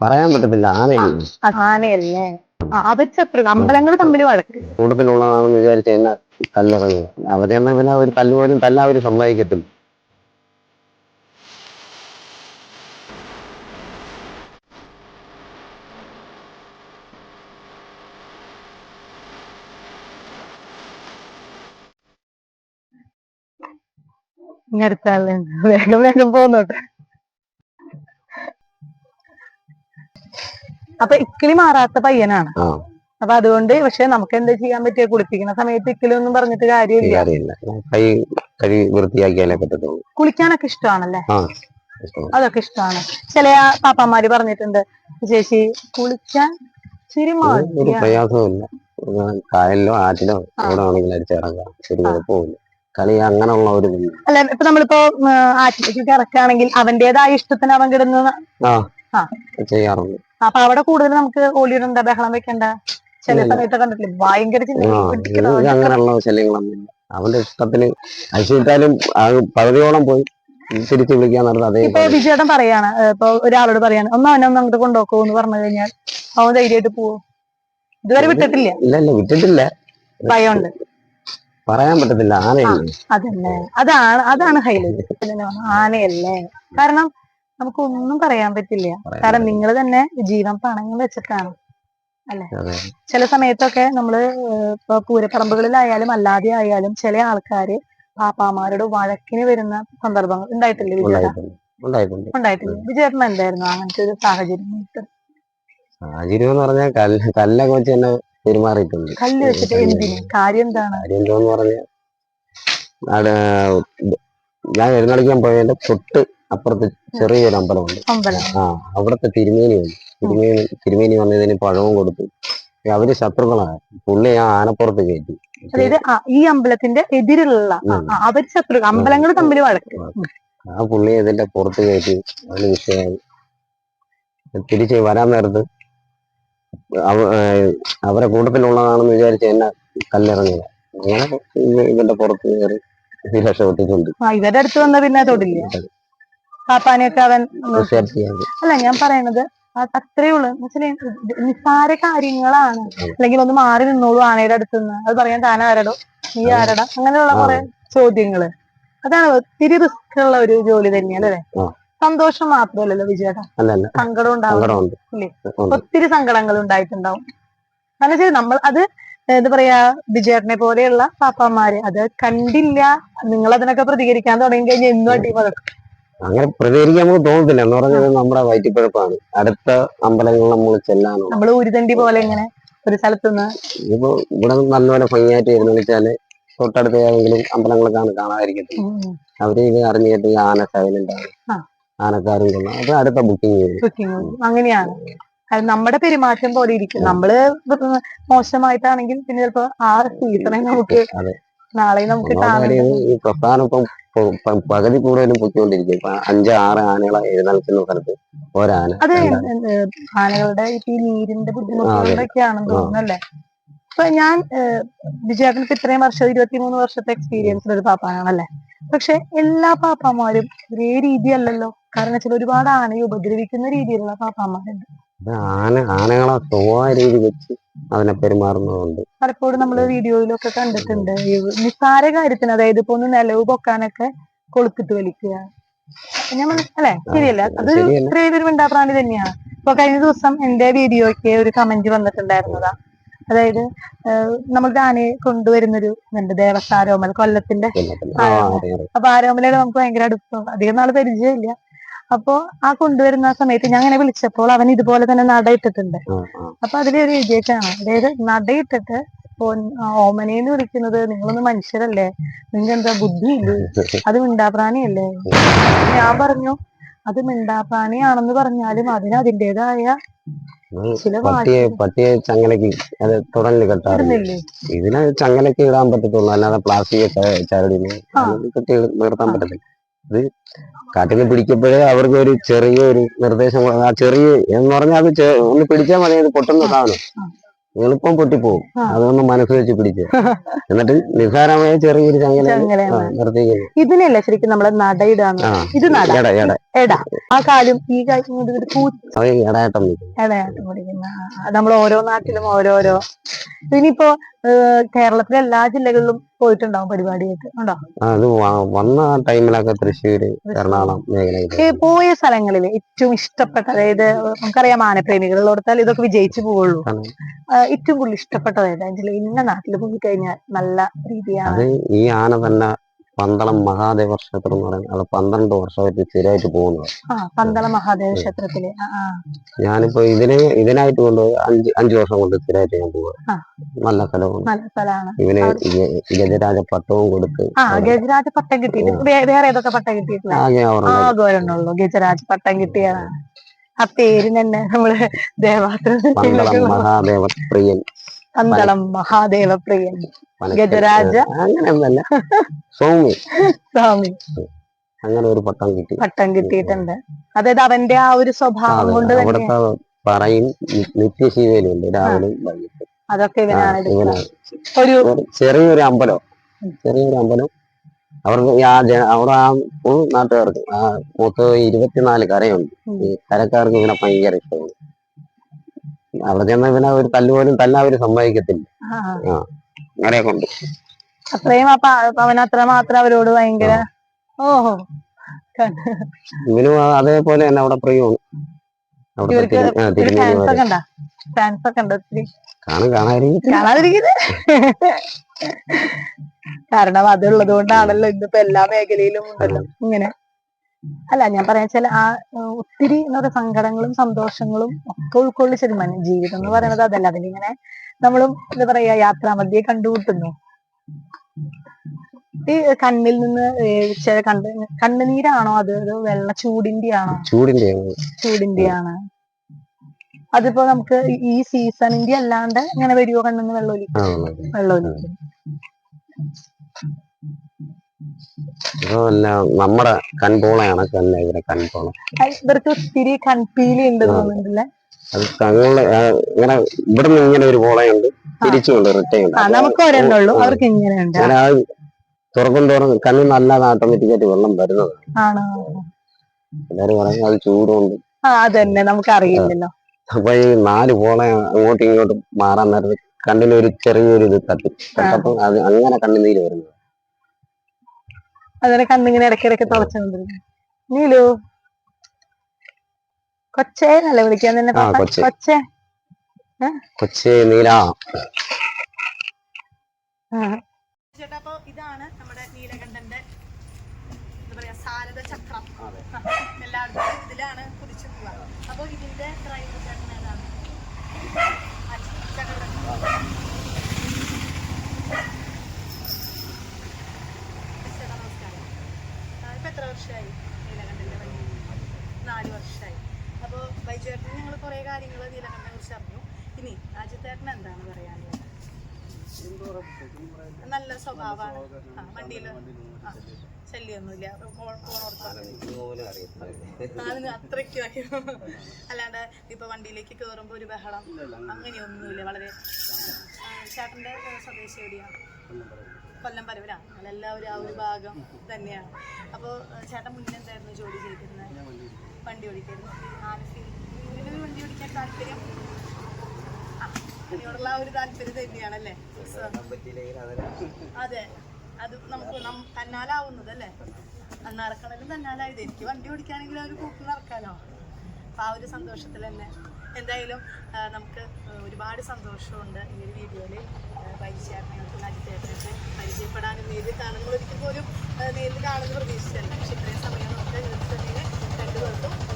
പറയാൻ പറ്റത്തില്ല ആനയാണ് ആനയല്ലേ? അമ്പലങ്ങൾ തമ്മിൽ വഴക്ക്. വിചാരിച്ച എന്നെ കല്ലെറിഞ്ഞു അവരെന്നെ പിന്നെ ഒരു കല്ല് പോലും തല്ലാൻ അവർ സമ്മതിക്കത്തില്ല. ആൾ വേഗം വേഗം പോന്നോട്ടെ. അപ്പൊ ഇക്കിളി മാറാത്ത പയ്യനാണ്. അപ്പൊ അതുകൊണ്ട് പക്ഷെ നമുക്ക് എന്താ ചെയ്യാൻ പറ്റിയ? കുളിപ്പിക്കുന്ന സമയത്ത് ഇക്കിളി ഒന്നും പറഞ്ഞിട്ട് കാര്യമില്ല. കൈ കൈ വൃത്തിയാക്കിയാലേ പറ്റത്തുള്ളൂ. കുളിക്കാനൊക്കെ ഇഷ്ടമാണല്ലേ? അതൊക്കെ ഇഷ്ടമാണ്. ചില പാപ്പന്മാര് പറഞ്ഞിട്ടുണ്ട് ചേച്ചി കുളിക്കാൻ ഇച്ചിരി ഒരു പ്രയാസമില്ല കായലിലോ ആറ്റിലോ എവിടെ ആണെങ്കിലും അടിച്ചിറങ്ങാം ഒരു കുഴപ്പമില്ല കളി അങ്ങനെയുള്ള ഒരു. അല്ല ഇപ്പൊ നമ്മളിപ്പോ ആറ്റിലേക്ക് ഇറക്കുകയാണെങ്കിൽ അവന്റേതായ ഇഷ്ടത്തിന് അവൻ കിടന്ന്. ചെയ്യാറുണ്ട്. അപ്പൊ അവിടെ കൂടുതൽ നമുക്ക് ഓടിയിടണ്ട ബഹളം വെക്കണ്ട? ചില. സമയത്ത് കണ്ടിട്ടില്ലേ? ഭയങ്കര അങ്ങനെയുള്ള ശല്യങ്ങളൊന്നും അവന്റെ ഇഷ്ടത്തിന് അയച്ചിട്ടാലും പകുതിയോളം പോയി തിരിച്ചു വിളിക്കാൻ നടന്നത് അതേ ഇപ്പൊ വിജയേട്ടൻ പറയാണ് ഇപ്പൊ ഒരാളോട് പറയാണ് ഒന്ന് അവനെ ഒന്ന് അങ്ങോട്ട് കൊണ്ടുപോക്കോ എന്ന് പറഞ്ഞു കഴിഞ്ഞാൽ അവൻ ധൈര്യമായിട്ട് പോവോ. ഇതുവരെ വിട്ടിട്ടില്ല. ഇല്ല ഇല്ല വിട്ടിട്ടില്ല. ഭയമുണ്ട്. പറയാൻ പറ്റത്തില്ല ആനയല്ലേ? അതന്നെ. അതാണ് അതാണ് ഹൈലൈറ്റ്. ആനയല്ലേ? കാരണം നമുക്കൊന്നും പറയാൻ പറ്റില്ല. കാരണം നിങ്ങൾ തന്നെ ജീവൻ പണങ്ങൾ വെച്ചിട്ടാണ്. അല്ലെ? ചില സമയത്തൊക്കെ നമ്മൾ ഇപ്പൊ പൂരപ്പറമ്പുകളിലായാലും അല്ലാതെ ആയാലും ചില ആൾക്കാര് പാപ്പാമാരോട് വഴക്കിന് വരുന്ന സന്ദർഭങ്ങൾ ഉണ്ടായിട്ടില്ലേ വിചാരണ ഉണ്ടായിട്ടുണ്ട്. ഉണ്ടായിട്ടില്ല വിജയേട്ടൻ എന്തായിരുന്നു അങ്ങനത്തെ ഒരു സാഹചര്യം സാഹചര്യം എന്ന് പറഞ്ഞാൽ കല്ല് കല്ലൊക്കെ വെച്ച് തന്നെ പെരുമാറിയിട്ടുണ്ട്. കല്ല് വെച്ചിട്ട് എന്തിന്? കാര്യം എന്താണ്? കാര്യം എന്തോന്ന് പറഞ്ഞാൽ ഞാൻ എഴുന്നള്ളിക്കാൻ പോയതിന്റെ തൊട്ട് അപ്പുറത്ത് ചെറിയൊരു അമ്പലമുണ്ട്. അമ്പലം. ആ അവിടുത്തെ തിരുമേനി വന്നു. തിരുമേനി തിരുമേനി വന്നതിന് പഴവും കൊടുത്തു. അവർ ശത്രുക്കളാണ് പുള്ളി ആ ആനപ്പുറത്ത് കയറ്റി. അതായത് ഈ അമ്പലത്തിന്റെ എതിരുള്ള അവർ ശത്രു അമ്പലങ്ങൾ തമ്മിൽ വഴക്ക്. ആ പുള്ളി ഇതിന്റെ പുറത്ത് കയറ്റി അതിന് വിഷയമായി. തിരിച്ച് വരാൻ നേരത്ത് അവരെ കൂട്ടത്തിലുള്ളതാണെന്ന് വിചാരിച്ച് എന്നെ കല്ലെറിഞ്ഞത്. അങ്ങനെ ഇതിന്റെ ഇവന്റെ പുറത്ത് കയറി രക്ഷപ്പെട്ടിട്ടുണ്ട് ഇവരുടെ അടുത്ത് വന്ന പിന്നെ തൊടില്ല. പാപ്പാനെയൊക്കെ അവൻ അല്ല ഞാൻ പറയണത് അത് അത്രേ ഉള്ളൂ. എന്ന് വെച്ചാൽ നിസ്സാര കാര്യങ്ങളാണ്. അല്ലെങ്കിൽ ഒന്ന് മാറി നിന്നോളൂ ആനയുടെ അടുത്ത് നിന്ന് അത് പറയാൻ താൻ ആരടോ? നീ ആരടാ? അങ്ങനെയുള്ള കുറെ ചോദ്യങ്ങൾ. അതാണ് ഒത്തിരി റിസ്ക് ഉള്ള ഒരു ജോലി തന്നെയാണ് അല്ലേ? സന്തോഷം മാത്രമല്ലല്ലോ വിജയേട്ടാ. സങ്കടം ഉണ്ടാവും. ഇല്ലേ? ഒത്തിരി സങ്കടങ്ങൾ ഉണ്ടായിട്ടുണ്ടാവും. കാരണം വെച്ചാൽ നമ്മൾ അത് എന്താ പറയാ വിജയേട്ടനെ പോലെയുള്ള പാപ്പാമാര് അത് കണ്ടില്ല. നിങ്ങൾ അതിനൊക്കെ പ്രതികരിക്കാൻ തുടങ്ങി കഴിഞ്ഞാൽ എന്നും അടി പതക്കും അങ്ങനെ പ്രതികരിക്കാൻ നമുക്ക് തോന്നത്തില്ല. എന്ന് പറഞ്ഞത് നമ്മുടെ വയറ്റിപ്പഴപ്പാണ്. അടുത്ത അമ്പലങ്ങളിൽ നമ്മൾ ചെല്ലാനുള്ള നമ്മൾ പോലെ ഇങ്ങനെ ഒരു സ്ഥലത്ത് ഇപ്പൊ ഇവിടെ നല്ലപോലെ ഭംഗിയായിട്ട് വരുന്നു വെച്ചാൽ തൊട്ടടുത്ത് ഏതെങ്കിലും അമ്പലങ്ങളൊക്കെയാണ് കാണാതിരിക്കത്തില്ല. അവർ ഇത് അറിഞ്ഞിട്ട് ഈ ആന സൈലന്റ് ആണ് ആനക്കാരും കൊള്ളാം. അത് അടുത്ത ബുക്കിംഗ് ചെയ്യും അങ്ങനെയാണ്. അത് നമ്മുടെ പെരുമാറ്റം പോലെ ഇരിക്കും. നമ്മൾ മോശമായിട്ടാണെങ്കിൽ പിന്നെ ചിലപ്പോ ആ സീസണെ നമുക്ക് നാളെ നമുക്ക് ഈ പ്രസ്ഥാനം ഇപ്പം പകുതി കൂടുതലും പൊയ്ക്കൊണ്ടിരിക്കും ഇപ്പൊ അഞ്ച് ആറ് ആനകളെ എഴുന്നള്ളിക്കുന്ന സ്ഥലത്ത്. ഒരാന അത് ആനകളുടെ ഈ നീരിന്റെ. അല്ലേ? അപ്പൊ ഞാൻ വിജയേട്ടൻ ഇപ്പൊ ഇത്രയും വർഷം ഇരുപത്തിമൂന്ന് വർഷത്തെ എക്സ്പീരിയൻസ് ഒരു പാപ്പാനാണല്ലേ? പക്ഷെ എല്ലാ പാപ്പാമാരും ഒരേ രീതിയല്ലല്ലോ. കാരണം വെച്ചാൽ ഒരുപാട് ആനയെ ഉപദ്രവിക്കുന്ന രീതിയിലുള്ള പാപ്പാമാരുണ്ട് ആന ആനകളെ സ്വഭാവ രീതി വെച്ച് അവനെ പെരുമാറുന്നതുകൊണ്ട് പലപ്പോഴും നമ്മൾ വീഡിയോയിലൊക്കെ കണ്ടിട്ടുണ്ട്. നിസ്സാര കാര്യത്തിന് അതായത് ഇപ്പൊ ഒന്ന് നിലവ് പൊക്കാനൊക്കെ കൊളുത്തിട്ട് വലിക്കുക. ഞാൻ മനസ്സി- അല്ലേ? ശരിയല്ല? അതൊരു ശരിയല്ല. ഇത്രയും ഒരു മിണ്ടാപ്രാണി തന്നെയാണ് ഇപ്പൊ കഴിഞ്ഞ ദിവസം എന്റെ വീഡിയോയ്ക്ക് ഒരു കമന്റ് വന്നിട്ടുണ്ടായിരുന്നതാ. അതായത് നമ്മൾ ആനയെ കൊണ്ടുവരുന്നൊരു ഇതുണ്ട് ദേവസ്ഥാരോമൽ കൊല്ലത്തിന്റെ. അപ്പൊ ആരോമലയുടെ നമുക്ക് ഭയങ്കര അടുപ്പം. അധികം നാൾ പരിചയമില്ല. അപ്പൊ ആ കൊണ്ടുവരുന്ന ആ സമയത്ത് ഞാൻ അങ്ങനെ വിളിച്ചപ്പോൾ അവൻ ഇതുപോലെ തന്നെ നടയിട്ടിട്ടുണ്ട്. അപ്പൊ അതിലൊരു വിജയിച്ചാണ് അതായത് നടയിട്ടിട്ട് ഓമനേന്ന് വിളിക്കുന്നത് നിങ്ങളൊന്ന് മനുഷ്യരല്ലേ? നിങ്ങൾക്ക് എന്താ ബുദ്ധി ഇല്ലേ അത് മിണ്ടാപ്രാണിയല്ലേ? ഞാൻ പറഞ്ഞു അത് മിണ്ടാപ്രാണിയാണെന്ന് പറഞ്ഞാലും അതിന് അതിന്റെതായ പട്ടിയെ പട്ടിയെ ചങ്ങലക്ക് അത് തുടലിൽ ഇതിനെ ചങ്ങലക്ക് ഇടാൻ പറ്റത്തുള്ളൂ. അല്ലാതെ പ്ലാസ്റ്റിക് ചരടിന്. കെട്ടി നിർത്താൻ പറ്റത്തില്ല. ഇത് കാട്ടിൽ പിടിക്കപ്പോഴേ അവർക്ക് ഒരു ചെറിയൊരു നിർദ്ദേശം ആ ചെറിയ എന്ന് പറഞ്ഞാൽ അത് ഒന്ന് പിടിച്ചാൽ മതി അത് പൊട്ടുന്ന സാധനം. എളുപ്പം പൊട്ടിപ്പോവും. അതൊന്ന് മനസ്സ് വെച്ച് പിടിച്ച്. എന്നിട്ട് നിസ്സാരമായ ചെറിയൊരു ചങ്ങല ഇതിനല്ലേ ശരിക്കും നമ്മളെ നടയിടാന്ന്. ഇത് നട. എട ആ കാലും ഈ അത് എടയാട്ടം നമ്മൾ ഓരോ നാട്ടിലും ഓരോരോ. ഇനിയിപ്പോ കേരളത്തിലെ എല്ലാ ജില്ലകളിലും പോയിട്ടുണ്ടാവും പരിപാടിയായിട്ട്. ഉണ്ടോ? അത് വന്ന ടൈമിലൊക്കെ തൃശ്ശൂര് എറണാകുളം മേഖലയിൽ. പോയ സ്ഥലങ്ങളിൽ ഏറ്റവും ഇഷ്ടപ്പെട്ട അതായത് നമുക്കറിയാം ആനപ്രേമികളുള്ളടത്താൽ ഇതൊക്കെ വിജയിച്ചു പോവുള്ളൂ. ഏറ്റവും കൂടുതൽ ഇഷ്ടപ്പെട്ടത് ഏതാ? ഇന്ന നാട്ടിൽ പോയി കഴിഞ്ഞാൽ നല്ല രീതിയാണ്. ഈ ആന തന്നെ പന്തളം മഹാദേവ ക്ഷേത്രം എന്ന് പറയുന്നത് അത് പന്ത്രണ്ട് വർഷമായിട്ട് സ്ഥിരമായിട്ട് പോകുന്നത്. ആ പന്തള മഹാദേവ ക്ഷേത്രത്തിൽ. ഞാനിപ്പോ ഇതിന് ഇതിനായിട്ട് കൊണ്ടുപോയി അഞ്ച് അഞ്ചു വർഷം കൊണ്ട് സ്ഥിരമായിട്ട് ഞാൻ പോവുക നല്ല സ്ഥലമാണ്. ഇവന് ഗജരാജ പട്ടവും കൊടുത്ത് ഗജരാജ പട്ടം കിട്ടി വേറെ ഏതൊക്കെ പട്ടം കിട്ടിയിട്ടില്ല ഗജരാജ പട്ടം കിട്ടിയതാണ്. ആ പേര് തന്നെ നമ്മൾ ദേവാത്ര മഹാദേവ പ്രിയൻ പന്തളം മഹാദേവ പ്രിയൻ ഗജരാജ. അങ്ങനെയൊന്നല്ല സ്വാമി സ്വാമി അങ്ങനെ ഒരു പട്ടം കിട്ടി. പട്ടം കിട്ടിയിട്ടുണ്ട്. അതായത് അവന്റെ ആ ഒരു സ്വഭാവം കൊണ്ട് അവിടുത്തെ പറയും നിത്യശീവേലുണ്ട് രാവിലെ വൈകിട്ട്. അതൊക്കെ ഒരു ചെറിയൊരു അമ്പലം. ചെറിയൊരു അമ്പലം. അവർക്ക് അവിടെ ആ നാട്ടുകാർക്ക് ആ മൊത്തം ഇരുപത്തിനാല് കരയുണ്ട്. ഈ കരക്കാർക്ക് ഇങ്ങനെ ഭയങ്കര ഇഷ്ടമാണ്. അവിടെ ചെന്ന പിന്നെ ഒരു തല്ലുപോലും തല്ലാൻ അവർ സമ്മതിക്കത്തില്ല. ആ, അത്രയും അപ്പൊ അവൻ അത്ര മാത്രം അവരോട് ഭയങ്കര ഓഹോ. ഇവനും അതേപോലെ തന്നെ അവിടെ പ്രിയമാണ് ഫാൻസ് ഒക്കെ ഉണ്ടാ? ഒത്തിരി? കാരണം അതുള്ളത് കൊണ്ടാണല്ലോ ഇന്നിപ്പോ എല്ലാ മേഖലയിലും ഉണ്ടല്ലോ. ഇങ്ങനെ. അല്ല ഞാൻ പറയാ വെച്ചാൽ ആ ഒത്തിരി എന്താ പറയാ സങ്കടങ്ങളും സന്തോഷങ്ങളും ഒക്കെ ഉൾക്കൊള്ളിച്ചൊരു മന ജീവിതം എന്ന് പറയുന്നത് അതല്ല. അതിലിങ്ങനെ നമ്മളും എന്താ പറയാ യാത്രാമധ്യേ കണ്ടുമുട്ടുന്നു. ഈ കണ്ണിൽ നിന്ന് ചില കണ്ട് കണ്ണുനീരാണോ അത്? വെള്ള ചൂടിന്റെ ആണോ ചൂടിന്റെ ചൂടിന്റെ ആണ് അതിപ്പോ നമുക്ക് ഈ സീസണിന്റെ അല്ലാണ്ട് ഇങ്ങനെ വരുവോ കണ്ണിന്ന് വെള്ളമൊലിക്കും. വെള്ളമൊലിക്കും. നമ്മുടെ കൺപോളയാണ് കണ്ണ് ഇവരെ കൺപോള. ഇവർക്ക് ഒത്തിരി കൺപീലി ഉണ്ട് തോന്നുന്നുണ്ടല്ലേ? അത് തങ്ങളെ ഇങ്ങനെ ഇവിടുന്ന് ഇങ്ങനെ ഒരു പോളയുണ്ട് തിരിച്ചുകൊണ്ട് റിട്ടേൺ നമുക്ക് ഒരെണ്ണേ അവർക്ക് ഇങ്ങനെണ്ടോ ഞാൻ ആ തുറക്കും തോറും കണ്ണിൽ നല്ലാതെ ഓട്ടോമാറ്റിക്കായിട്ട് വെള്ളം വരുന്നത്. എല്ലാരും എല്ലാവരും പറയും അത് ചൂടുണ്ട് അതന്നെ നമുക്ക് അറിയില്ലല്ലോ അപ്പൊ ഈ നാല് പോളെ അങ്ങോട്ടും ഇങ്ങോട്ടും മാറാൻ നേരത്ത് കണ്ണിനൊരു ചെറിയൊരു ഇത് തട്ടി തട്ടപ്പം അത് അങ്ങനെ കണ്ണുനീര് വരുന്നത്. അതിനെ കണ്ണിങ്ങനെ ഇടയ്ക്കിടയ്ക്ക് തുളച്ചുകൊണ്ടിരിക്കും നീലു. കൊച്ചേന്നല്ലേ വിളിക്കാൻ തന്നെ? കൊച്ചേ. കൊച്ചേ. കൊച്ചി നീല. ചേട്ടാ അപ്പൊ ഇതാണ് നമ്മുടെ നീലകണ്ഠന്റെ എന്താ പറയാ സാരദ ചക്രം. എല്ലാവർക്കും ഇതിലാണ് കുതിച്ചു പോവാ അപ്പൊ ഇതിന്റെ ഡ്രൈവർ ചേട്ടൻ ഏതാണ് ചേട്ടൻ ഇവിടെ. ചേട്ടാ നമസ്കാരം ആ, ഇപ്പൊ എത്ര വർഷമായി നീലകണ്ഠന്റെ വഴി നാല് വർഷമായി അപ്പോൾ വൈചേട്ടന് ഞങ്ങൾ കുറേ കാര്യങ്ങൾ നീലകണ്ഠനെ കുറിച്ച് അറിഞ്ഞു. ഇനി രാജ്യത്തേട്ടന് എന്താണ് പറയാനുള്ളത്? നല്ല സ്വഭാവമാണ്. വണ്ടിയിൽ ശല്യൊന്നുമില്ല. ആണ് അത്രയ്ക്കും അല്ലാണ്ട് ഇപ്പൊ വണ്ടിയിലേക്ക് കയറുമ്പോൾ ഒരു ബഹളം. അങ്ങനെയൊന്നുമില്ല. വളരെ ചേട്ടന്റെ സ്വദേശി എവിടെയാണ്? കൊല്ലം പരവരാ ഞങ്ങളെല്ലാവരും ആ ഒരു ഭാഗം തന്നെയാണ്. അപ്പോൾ ചേട്ടൻ മുന്നേ എന്തായിരുന്നു ജോലി ചെയ്തിരുന്നത് വണ്ടി ഓടിക്കായിരുന്നു. ഇങ്ങനെ ഒരു വണ്ടി ഓടിക്കാൻ താല്പര്യം? അതിനോടുള്ള ആ ഒരു താല്പര്യം തന്നെയാണല്ലേ? അതെ അത്. നമുക്ക് തന്നാലാവുന്നത് അല്ലേ നടക്കണലും തന്നാലായത് എനിക്ക് വണ്ടി ഓടിക്കാണെങ്കിൽ ആ ഒരു കൂട്ടിൽ നടക്കാലോ? അപ്പോൾ ആ ഒരു സന്തോഷത്തിൽ തന്നെ എന്തായാലും നമുക്ക് ഒരുപാട് സന്തോഷമുണ്ട് ഈ ഒരു വീഡിയോയിൽ. പരിചയാറിനെയൊക്കെ നടിച്ചേട്ടനെ പരിചയപ്പെടാനും നേരിൽ കാണുമ്പോൾ ഒരിക്കൽ പോലും നേരിൽ കാണുന്ന പ്രതീക്ഷിച്ചല്ല പക്ഷെ ഇത്രയും സമയം നമുക്ക് ന്യൂസ് തന്നെ കണ്ടു